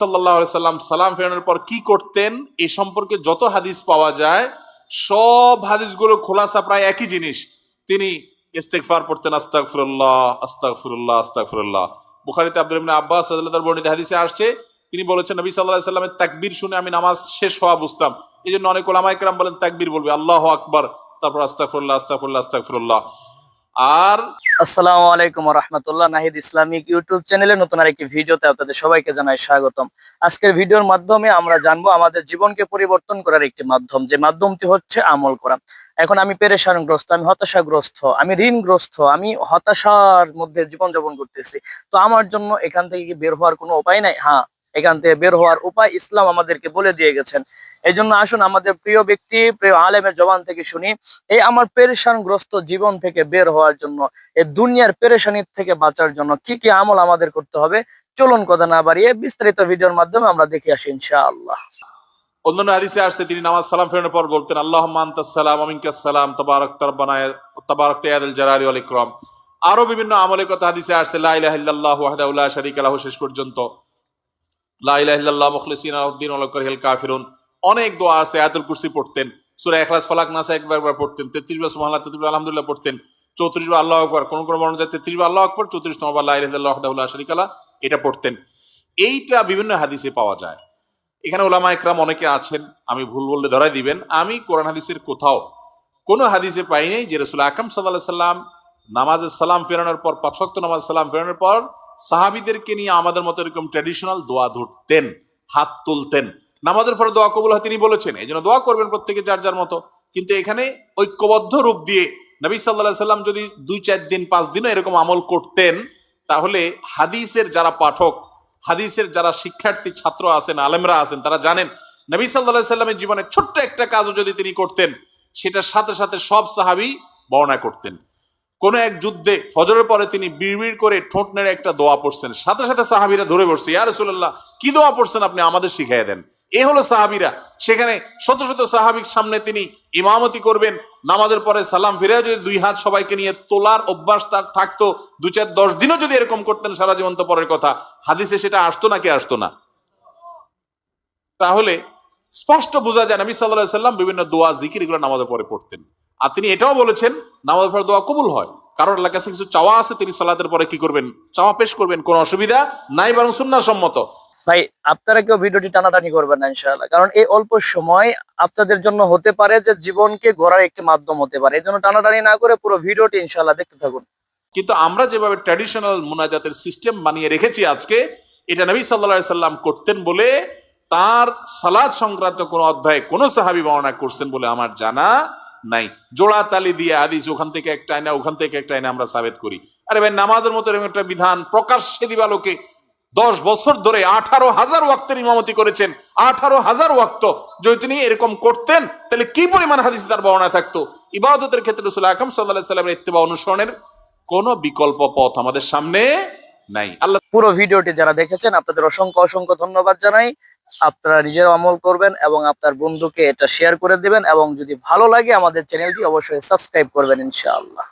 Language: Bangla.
সাল্লাহ সাল্লাম সালাম ফেরানোর পর কি করতেন? এ সম্পর্কে যত হাদিস পাওয়া যায়, সব হাদিসগুলো খোলাসা প্রায় একই জিনিস। তিনি ইস্তেকফার পড়তেন, আস্তাগফিরুল্লাহ আস্তাগফিরুল্লাহ আস্তাগফিরুল্লাহ। বুখারীতে আব্দুল ইবনে আব্বাস রাদিয়াল্লাহু বর্ণিত হাদিসে আসছে, তিনি বলেছেন, নবী আলাইহি সাল্লামের তাকবীর শুনে আমি নামাজ শেষ হওয়া বুঝতাম। এই জন্য অনেক ওলামায়ে কেরাম বলেন, তাকবীর বলবে, আল্লাহু আকবার, তারপর আস্তাগফিরুল্লাহ আস্তাগফিরুল্লাহ আস্তাগফিরুল্লাহ। আর আসসালামু আলাইকুম রহমতুল্লাহ নাহিদ ইসলামিক ইউটিউব চ্যানেলে নতুন আরেকটি ভিডিওতে আপনাদের সবাইকে জানাই স্বাগতম। আজকের ভিডিওর মাধ্যমে আমরা জানব আমাদের জীবনকে পরিবর্তন করার একটি মাধ্যম, যে মাধ্যমটি হচ্ছে আমল করা। এখন আমি পেরেশানগ্রস্ত, আমি হতাশাগ্রস্ত, আমি ঋণগ্রস্ত, আমি হতাশার মধ্যে জীবনযাপন করতেছি। তো আমার জন্য এখান থেকে বের হওয়ার কোনো উপায় নাই? হ্যাঁ এখান থেকে বের হওয়ার উপায় ইসলাম আমাদেরকে বলে দিয়ে গেছেন। এই জন্য আসুন আমাদের প্রিয় ব্যক্তি, প্রিয় আলেমের জবান থেকে শুনি, এই আমার পেরেশানগ্রস্ত জীবন থেকে বের হওয়ার জন্য, এই দুনিয়ার পেরেশানির থেকে বাঁচার জন্য কি কি আমল আমাদের করতে হবে, চলুন কথা না বাড়িয়ে বিস্তারিত ভিডিওর মাধ্যমে আমরা দেখে আসি ইনশাআল্লাহ। আরও বিভিন্ন আমলের কথা হাদিসে আসছে, লা ইলাহা ইল্লাল্লাহ ওয়াহদাহু লা শারীকা শেষ পর্যন্ত। লা ইলাহা ইল্লাল্লাহ মুখলিসিনা লাহুদ্দিন ওয়া লাউ কারিহাল কাফিরুন। অনেক দোয়া আছে, আয়াতুল কুরসি পড়তেন। সূরা ইখলাস, ফালাক, নাস একবার একবার পড়তেন। 33 বার 33 বার আলহামদুলিল্লাহ পড়তেন। 34 বার আল্লাহু আকবার, কোন কোন বর্ণনা যায় 33 বার আল্লাহু আকবার 34 নম্বর লা ইলাহা ইল্লাল্লাহ ওয়াহদাহু লা শারীকা লাহ, এটা পড়তেন। এইটা বিভিন্ন হাদিসে পাওয়া যায়। এখানে ওলামা একরাম অনেকে আছেন, আমি ভুল বললে ধরাই দিবেন। আমি কোরআন হাদিসের কোথাও কোনো হাদিসে পাই নাই যে রসুল আকরম সাল্লাহ সাল্লাম নামাজের সালাম ফেরানোর পর পাঁচক্ত নামাজ সালাম ফেরানোর পর সাহাবিদেরকে নিয়ে আমাদের মতো এরকম ট্র্যাডিশনাল দোয়া ধরতেন, হাত তুলতেন। নামাজের পরে দোয়া কবুল হয়, তিনি বলেছেন, এই জন্য দোয়া করবেন প্রত্যেকে যার যার মতো। কিন্তু এখানে ঐক্যবদ্ধ রূপ দিয়ে নবী সাল্লাহ সাল্লাম যদি দুই চার দিন, পাঁচ দিনও এরকম আমল করতেন, তাহলে হাদিসের যারা পাঠক, হাদিসের যারা শিক্ষার্থী, ছাত্র আছেন, আলেমরা আছেন, তারা জানেন, নবী সাল্লাহ সাল্লামের জীবনে ছোট্ট একটা কাজও যদি তিনি করতেন, সেটার সাথে সাথে সব সাহাবি বর্ণনা করতেন। কোন এক যুদ্ধে ফজরের পরে তিনি বিড়বিড় করে ঠোঁট নেড়ে একটা দোয়া পড়ছেন। সাথে সাথে সাহাবিরা ধরে বসছে ইয়া রসুল্লাহ কি দোয়া পড়ছেন আপনি আমাদের শিখাই দেন? এ হলো সাহাবিরা। সেখানে শত শত সাহাবির সামনে তিনি ইমামতি করবেন। নামাজের পরে সালাম ফিরে যদি দুই হাত সবাইকে নিয়ে তোলার অভ্যাস তার থাকতো, দু চার দশ দিনও যদি এরকম করতেন সারা জীবন তো পরের কথা। হাদিসে সেটা আসতো নাকি আসতো না? তাহলে স্পষ্ট বোঝা যায়, নবী সাল্লাহ সাল্লাম বিভিন্ন দোয়া, জিকির এগুলো নামাজের পরে পড়তেন। আর তিনি এটাও বলেছেন নামাজের পরে দোয়া কবুল হয়। কারোর আল্লাহর কাছে কিছু চাওয়া আছে তিনি সালাতের পরে কি করবেন? চাওয়া পেশ করবেন কোনো অসুবিধা নাই বরং সুন্নাহ সম্মত। ভাই আপনারা কেউ ভিডিওটি টানাটানি করবেন না ইনশাআল্লাহ। কারণ এই অল্প সময় আপনাদের জন্য হতে পারে যে জীবনকে গড়ার একটি মাধ্যম হতে পারে। এই জন্য টানাটানি না করে পুরো ভিডিওটি ইনশাআল্লাহ দেখতে থাকুন। কিন্তু আমরা যেভাবে ট্র্যাডিশনাল মুনাজাতের সিস্টেম বানিয়ে রেখেছি আজকে এটা নবী সাল্লা সাল্লাম করতেন বলে তার সালাদ সংক্রান্ত কোনো অধ্যায়ে কোনো সাহাবি বর্ণনা করছেন বলে আমার জানা নাই। জোড়া তালি দিয়ে আদিস ওখান থেকে একটা আয়না ওখান থেকে একটা আয়না আমরা সাবেত করি। আরে ভাই, নামাজের মতো এরকম একটা বিধান প্রকাশ্যে দিবালোকে দশ বছর ধরে আঠারো হাজার ওয়াক্তের ইমামতি করেছেন। আঠারো হাজার ওয়াক্ত যদি তিনি এরকম করতেন, তাহলে কি পরিমাণ হাদিস তার বর্ণনা থাকতো? ইবাদতের ক্ষেত্রে রসুল আকরম সাল্লাহ সাল্লামের ইত্তেবা অনুসরণের কোনো বিকল্প পথ আমাদের সামনে নাই। আল্লাহ পুরো ভিডিওটি যারা দেখেছেন, আপনাদের অসংখ্য অসংখ্য ধন্যবাদ জানাই। আপনারা নিজের আমল করবেন এবং আপনার বন্ধুকে এটা শেয়ার করে দিবেন এবং যদি ভালো লাগে আমাদের চ্যানেলটি অবশ্যই সাবস্ক্রাইব করবেন ইনশাআল্লাহ।